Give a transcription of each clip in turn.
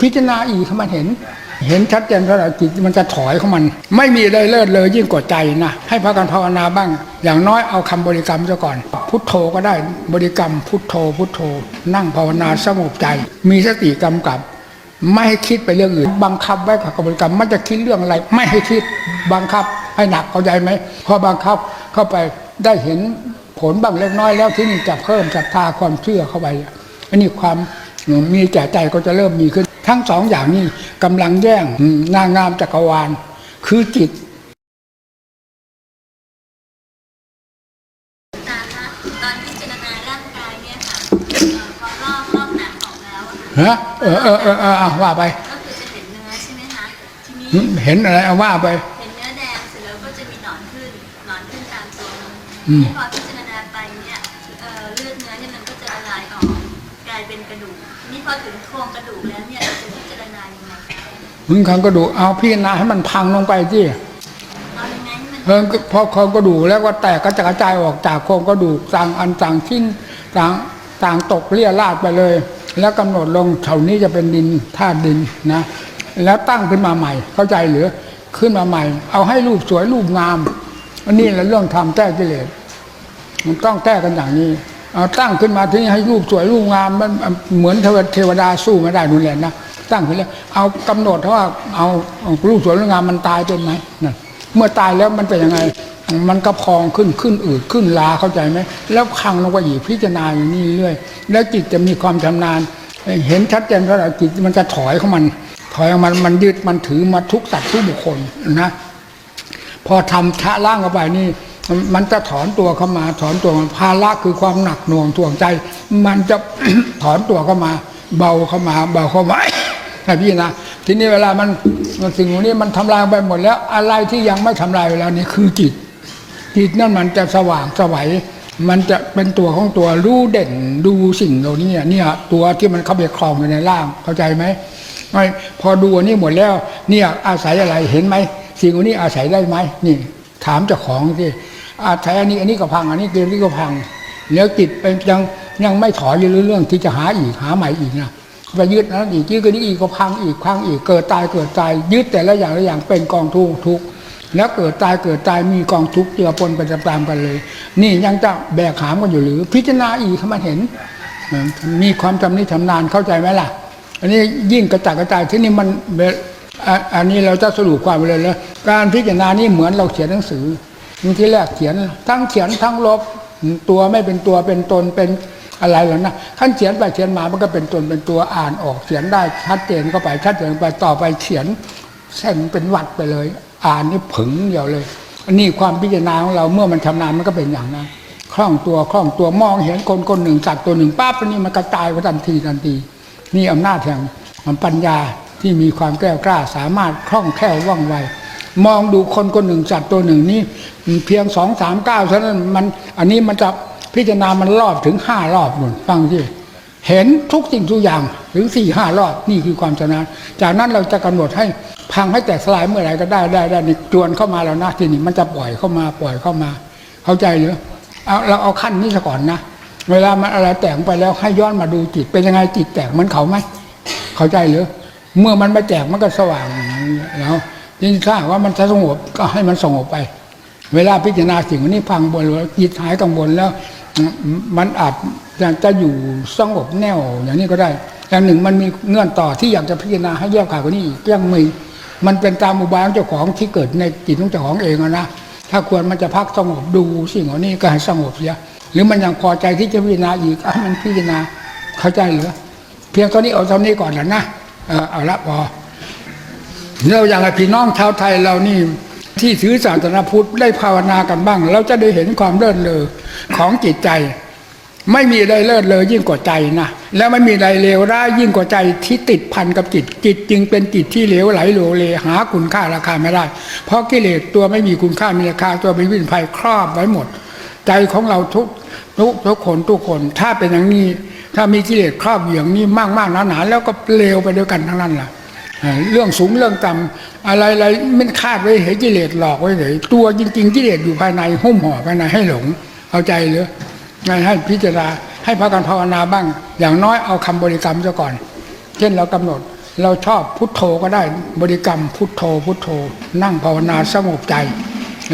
พิจารณาอีกให้มันเห็น เห็นชัดเจนเท่าไหร่จิตมันจะถอยของมัน ไม่มีอะไรเลิศเลยยิ่งกว่าใจนะให้พากันภาวนาบ้าง อย่างน้อยเอาคำบริกรรมซะก่อน พุทโธก็ได้บริกรรมพุทโธ พุทโธ นั่งภาวนาสงบใจ มีสติกำกับ ไม่ให้คิดไปเรื่องอื่น บังคับไว้กับบริกรรมมันจะคิดเรื่องอะไร ไม่ให้คิดบังคับให้หนักเข้าใจไหมพอบังคับเข้าไปได้เห็นผลบ้างเล็กน้อยแล้วที่นี่จะเพิ่มศรัทธาความเชื่อเข้าไป อันนี้ความมีแก่ใจก็จะเริ่มมีขึ้น ทั้งสองอย่างนี้กำลังแย่งอืมนางงามจักรวาล คือจิตตาคะตอนพิจารณาร่างกายเนี่ยค่ะเอ่อพอลอกลอกหนังออกแล้วอะค่ะฮะเออเออเออเออเอาว่าไปก็คือจะเห็นเนื้อใช่ไหมคะทีนี้เห็นอะไรเอาว่าไป เห็นเนื้อแดงเสร็จแล้วก็จะมีหนอนขึ้นหนอนขึ้นตามตัวมันอืมนี่พอพิจารณาไปเนี่ย กลายเป็นกระดูก นี่พอถึงโครงกระดูกแล้วเนี่ยเราจะพิจารณายังไงคะมึงคังก็ดูเอาพิจารณาให้มันพังลงไปที่เอายังไงให้มันเออพอโครงกระดูกแล้วก็แตกก็จะกระจายออกจากโครงกระดูกต่างอันต่างชิ้นต่างต่างตกเลี่ยราดไปเลย แล้วกำหนดลงเท่านี้จะเป็นดินธาตุดินนะ แล้วตั้งขึ้นมาใหม่ เข้าใจหรือขึ้นมาใหม่ เอาให้รูปสวยรูปงามอันนี้แหละเรื่องทำแก้กิเลสมันต้องแก้กันอย่างนี้ เอาตั้งขึ้นมาที่ให้รูปสวยรูปงามมันเหมือนเทวดาสู้ไม่ได้นู่นแหละนะตั้งขึ้นแล้วเอากำหนดว่าเอาเอารูปสวยรูปงามมันตายเป็นไหมนั่นเมื่อตายแล้วมันเป็นยังไง มันก็พองขึ้นขึ้นอืดขึ้นลาเข้าใจไหมแล้วคังลงไปอีกพิจารณาอย่างนี้เรื่อยแล้วจิตจะมีความชำนาญ เห็นชัดเจนเท่าไหร่จิตมันจะถอยของมัน ถอยของมันมันยึดมันถือมาทุกสัตว์ทุกบุคคลนะพอทำชะล่างเข้าไปนี่ มันจะถอนตัวเข้ามา ถอนตัวมันภาระคือความหนักหน่วงถ่วงใจ มันจะถอนตัวเข้ามา เบาเข้ามา เบาเข้ามานะพี่นะทีนี้เวลามันมันสิ่งเหล่านี้มันทำลายไปหมดแล้ว อะไรที่ยังไม่ทำลายเวลานี้คือจิต จิตนั่นมันจะสว่างสวัยมันจะเป็นตัวของตัวรู้เด่นดูสิ่งเหล่านี้เนี่ยตัวที่มันเข้าไปคลองอยู่ในร่างเข้าใจไหมไม่พอดูอันนี้หมดแล้ว เนี่ยอาศัยอะไรเห็นไหมสิ่งอันนี้อาศัยได้ไหมนี่ ถามเจ้าของที่ อาศัยอันนี้อันนี้ก็พัง อันนี้เกินนี้ก็พังแล้วจิตเป็นยังยังไม่ถอยอยู่เรื่องที่จะหาอีกหาใหม่อีกนะไปยึดนั้นอีกยึดกันนี้อีกก็พังอีกพังอีกเกิดตายเกิดตายยึดแต่ละอย่างละอย่างเป็นกองทุกข์ทุกแล้วเกิดตายเกิดตายมีกองทุกข์เจือปนไปตามกันเลย นี่ยังจะแบกหามกันอยู่หรือ พิจารณาอีกให้มันเห็น มีความจำนิชำนาญเข้าใจไหมล่ะ อันนี้ยิ่งกระจัดกระจายที่นี่มันอันนี้เราจะสรุปความไปเลยแล้วการพิจารณานี่เหมือนเราเขียนหนังสือ บางทีแรกเขียนทั้งเขียนทั้งลบตัวไม่เป็นตัวเป็นตนเป็นอะไรหรอกนะขั้นเขียนไปเขียนมามันก็เป็นตนเป็นตัวอ่านออกเขียนได้ชัดเจนเข้าไปชัดเจนไปต่อไปเขียนเส้นเป็นวัดไปเลย อ่านนี่ผึ่งเดียวเลยอันนี้ความพิจารณาของเราเมื่อมันชำนาญมันก็เป็นอย่างนั้นคล่องตัวคล่องตัวมองเห็นคนคนหนึ่งสัตว์ตัวหนึ่งปั๊บอันนี้มันกระจายไปทันทีทันที นี่อำนาจแห่งปัญญาที่มีความแกล้วกล้าสามารถคล่องแคล่วว่องไว มองดูคนคนหนึ่งสัตว์ตัวหนึ่งนี่เพียงสองสามเก้าวเท่านั้นมันอันนี้มันจะพิจารณามันรอบถึงห้ารอบหนุนฟังที่เห็นทุกสิ่งทุกอย่างถึงสี่ห้ารอบนี่คือความชนาญจากนั้นเราจะกำหนดให้พังให้แตกสลายเมื่อไหร่ก็ได้ได้ได้นี่จวนเข้ามาแล้วนะทีนี้มันจะปล่อยเข้ามาปล่อยเข้ามา เข้าใจหรือเอาเราเอาขั้นนี้ซะก่อนนะเวลามันอะไรแตกไปแล้วให้ย้อนมาดูจิตเป็นยังไงจิตแตกเหมันเขาไหมเข้าใจหรือเมื่อมันไม่แตกมันก็สว่างแล้ว นี่ถ้าว่ามันจะสงบก็ให้มันสงบไป เวลาพิจารณาสิ่งนี้พังบนแล้วจิตหายกังวลแล้ว มันอาจจะอยู่สงบแน่วอย่างนี้ก็ได้ อย่างหนึ่งมันมีเงื่อนต่อที่อยากจะพิจารณาให้แยกขาดกว่านี้อีกยังมีมันเป็นตามอุบายของเจ้าของที่เกิดในจิตของเจ้าของเองนะถ้าควรมันจะพักสงบดูสิ่งเหล่านี้ก็ให้สงบเสียหรือมันยังพอใจที่จะพิจารณาอีกอะมันพิจารณาเข้าใจหรือเพียงเท่านี้เอาเท่านี้ก่อนแล้วนะเออเอาละพอ เราอย่างพี่น้องชาวไทยเรานี่ที่ถือศาสนาพุทธได้ภาวนากันบ้าง เราจะได้เห็นความเลิศเลอของจิตใจ ไม่มีอะไรเลิศเลอยิ่งกว่าใจนะแล้วไม่มีอะไรเลวร้ายยิ่งกว่าใจที่ติดพันกับจิต จิตจึงเป็นจิตที่เหลวไหลโลเลหาคุณค่าราคาไม่ได้ เพราะกิเลสตัวไม่มีคุณค่ามีราคาตัวเป็นวินภัยครอบไว้หมด ใจของเราทุกทุกทุกคนทุกคน ถ้าเป็นอย่างนี้ ถ้ามีกิเลสครอบอยู่อย่างนี้มากมากๆหนาๆแล้วก็เลวไปด้วยกันทั้งนั้นแหละ เรื่องสูงเรื่องต่ำอะไรอะไรมันคาดไว้เห็นกิเลสหลอกไว้เลยตัวจริงๆกิเลสอยู่ภายในหุ้มห่อภายในให้หลงเอาใจหรือให้พิจารณาให้พากันภาวนาบ้าง อย่างน้อยเอาคำบริกรรมซะก่อน เช่นเรากำหนดเราชอบพุทโธก็ได้บริกรรมพุทโธ พุทโธ นั่งภาวนาสงบใจ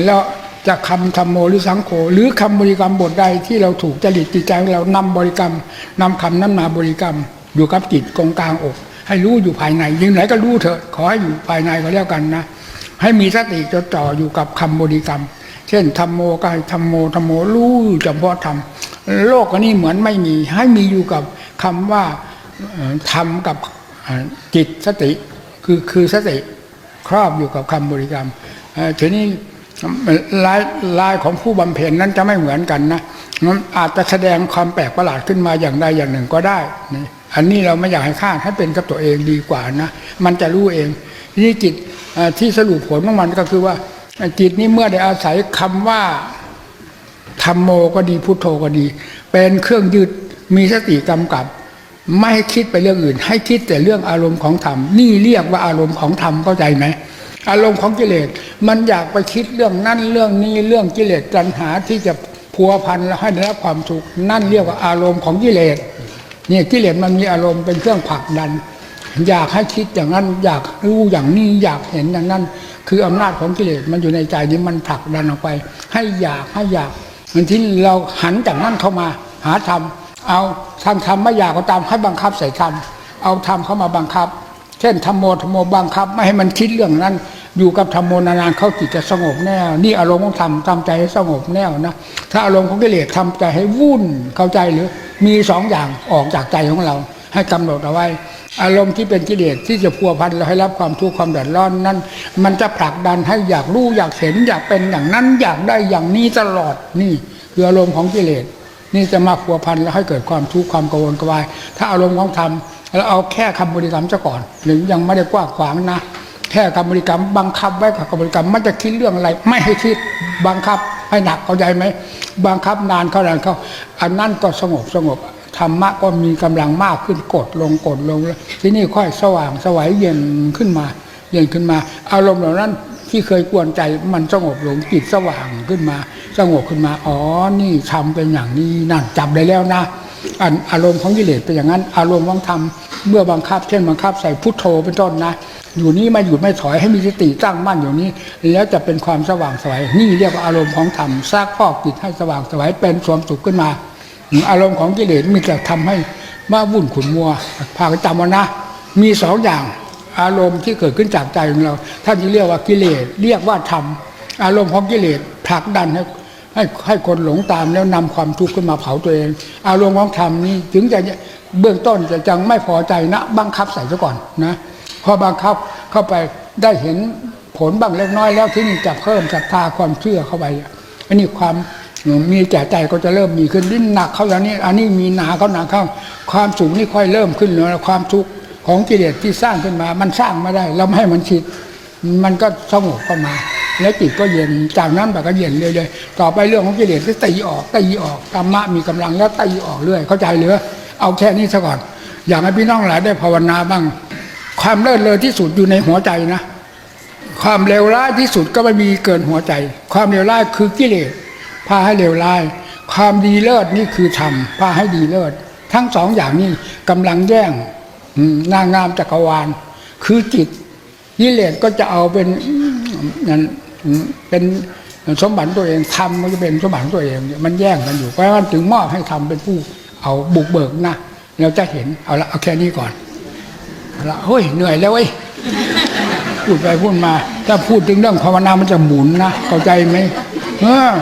แล้วจะคำธรรมโมหรือสังโฆหรือคำบริกรรมบทใดที่เราถูกจริตจิตใจของเรานำบริกรรมนำคำนั้นมาบริกรรม อยู่กับจิตกองกลางอก ให้รู้อยู่ภายในยิ่งไหนก็รู้เถอะขอให้อยู่ภายในก็แล้วกันนะ ให้มีสติจดจ่ออยู่กับคำบริกรรม เช่นธรรมโมกายธรรมโมธรรมโมรู้อยู่เฉพาะธรรมโลกอันนี้เหมือนไม่มี ให้มีอยู่กับคำว่าธรรมกับจิตสติคือคือสติครอบอยู่กับคำบริกรรมทีนี้ลายลายของผู้บำเพ็ญนั้นจะไม่เหมือนกันนะมันอาจจะแสดงความแปลกประหลาดขึ้นมาอย่างใดอย่างหนึ่งก็ได้นี่ อันนี้เราไม่อยากให้คาดให้เป็นกับตัวเองดีกว่านะมันจะรู้เองนี้จิตที่สรุปผลของมันก็คือว่าจิตนี้เมื่อได้อาศัยคำว่าธรรมโมก็ดีพุทโธก็ดี เป็นเครื่องยึดมีสติกำกับ ไม่ให้คิดไปเรื่องอื่น ให้คิดแต่เรื่องอารมณ์ของธรรมนี่เรียกว่าอารมณ์ของธรรมเข้าใจไหมอารมณ์ของกิเลสมันอยากไปคิดเรื่องนั่นเรื่องนี้เรื่องกิเลสตัณหาที่จะพัวพันแล้วให้ได้รับความสุขนั่นเรียกว่าอารมณ์ของกิเลส เนี่ยกิเลสมันมีอารมณ์เป็นเครื่องผลักดัน อยากให้คิดอย่างนั้น อยากรู้อย่างนี้อยากเห็นอย่างนั้น คืออำนาจของกิเลสมันอยู่ในใจนี้มันผลักดันออกไป ให้อยากให้อยากบางทีเราหันจากนั้นเข้ามาหาธรรมเอาทางธรรมไม่อยากก็ตามให้บังคับใส่ธรรมเอาธรรมเข้ามาบังคับ เช่นธรรมโมธรรมโมบังคับ ไม่ให้มันคิดเรื่องนั้น อยู่กับธรรมโมนานๆเข้าจิตจะสงบแน่นี่อารมณ์ของธรรมทำใจให้สงบแน่นะถ้าอารมณ์ของกิเลสทำใจให้วุ่นเข้าใจหรือ มีสองอย่างออกจากใจของเรา ให้กำหนดเอาไว้ อารมณ์ที่เป็นกิเลสที่จะพัวพันเราให้รับความทุกข์ความเดือดร้อนนั้น มันจะผลักดันให้อยากรู้อยากเห็นอยากเป็นอย่างนั้นอยากได้อย่างนี้ตลอดนี่คืออารมณ์ของกิเลสนี่จะมาพัวพันแล้วให้เกิดความทุกข์ความกังวลกระวาย ถ้าอารมณ์ของธรรมแล้วเอาแค่คำบริกรรมซะก่อน หรือยังไม่ได้กว้างขวางนะ แค่คำบริกรรมบังคับไว้กับคำบริกรรมมันจะคิดเรื่องอะไร ไม่ให้คิดบังคับ ให้หนักเข้าใจไหมบังคับนานเข้านานเข้า อันนั้นก็สงบสงบธรรมะก็มีกำลังมากขึ้นกดลงกดลงแล้วที่นี่ค่อยสว่างสวัยเย็นขึ้นมา เย็นขึ้นมา อารมณ์เหล่านั้นที่เคยกวนใจมันสงบลงจิตสว่างขึ้นมา สงบขึ้นมาอ๋อนี่ทำเป็นอย่างนี้นั่นจับได้แล้วนะ อารมณ์ของกิเลสเป็นอย่างนั้น อารมณ์ของธรรมเมื่อบังคับ เช่นบังคับใส่พุทโธเป็นต้นนะ อยู่นี้ไม่หยุดไม่ถอยให้มีสติตั้งมั่นอยู่นี้ แล้วจะเป็นความสว่างไสวยนี่เรียกว่าอารมณ์ของธรรมซากพอกจิตให้สว่างไสวยเป็นสวามสุขขึ้นมา อารมณ์ของกิเลสมีแต่ทำให้มาวุ่นขุนมัวพากันจำเอานะ มีสองอย่างอารมณ์ที่เกิดขึ้นจากใจของเราท่านที่เรียกว่ากิเลสเรียกว่าธรรมอารมณ์ของกิเลสผลักดันให้ ให้ให้คนหลงตามแล้วนำความทุกข์ขึ้นมาเผาตัวเอง อารมณ์ของธรรมนี้ถึงจะเบื้องต้นจะจังไม่พอใจนะ บังคับใส่ซะก่อนนะพอบังคับเข้าไปได้เห็นผลบ้างเล็กน้อยแล้วที่นี่จะเพิ่มศรัทธาความเชื่อเข้าไปอันนี้ความมีแก่ใจก็จะเริ่มมีขึ้นดิ้นหนักเข้าอย่างนี้อันนี้มีหนาเข้าหนาเข้า ความสูงนี่ค่อยเริ่มขึ้นแล้วความทุกข์ของกิเลสที่สร้างขึ้นมา มันสร้างไม่ได้ เราไม่ให้มันคิด มันก็สงบเข้ามา แล้วจิตก็เย็นจากนั้นแบบก็เย็นเรื่อยๆต่อไปเรื่องของกิเลสก็ตีออกตีออกธรรมะมีกำลังแล้วตีออกเรื่อยเข้าใจหรือเอาแค่นี้ซะก่อน อยากให้พี่น้องหลายได้ภาวนาบ้าง ความเลิศเลอที่สุดอยู่ในหัวใจนะ ความเลวร้ายที่สุดก็ไม่มีเกินหัวใจ ความเลวร้ายคือกิเลสพาให้เลวร้าย ความดีเลิศนี่คือธรรมพาให้ดีเลิศทั้งสองอย่างนี้กำลังแย่งนางงามจักรวาล คือจิตกิเลสก็จะเอาเป็นนั่น เป็นสมบัติตัวเองทำมันจะเป็นสมบัติตัวเอง มันแย่งกันอยู่เพราะฉะนั้นถึงมอบให้ทำเป็นผู้เอาบุกเบิกนะเราจะเห็นเอาละเอาแค่นี้ก่อนเอาละเฮ้ยเหนื่อยแล้วเว้ยพูดไปพูดมา ถ้าพูดถึงเรื่องภาวนามันจะหมุนนะเข้าใจไหมเออ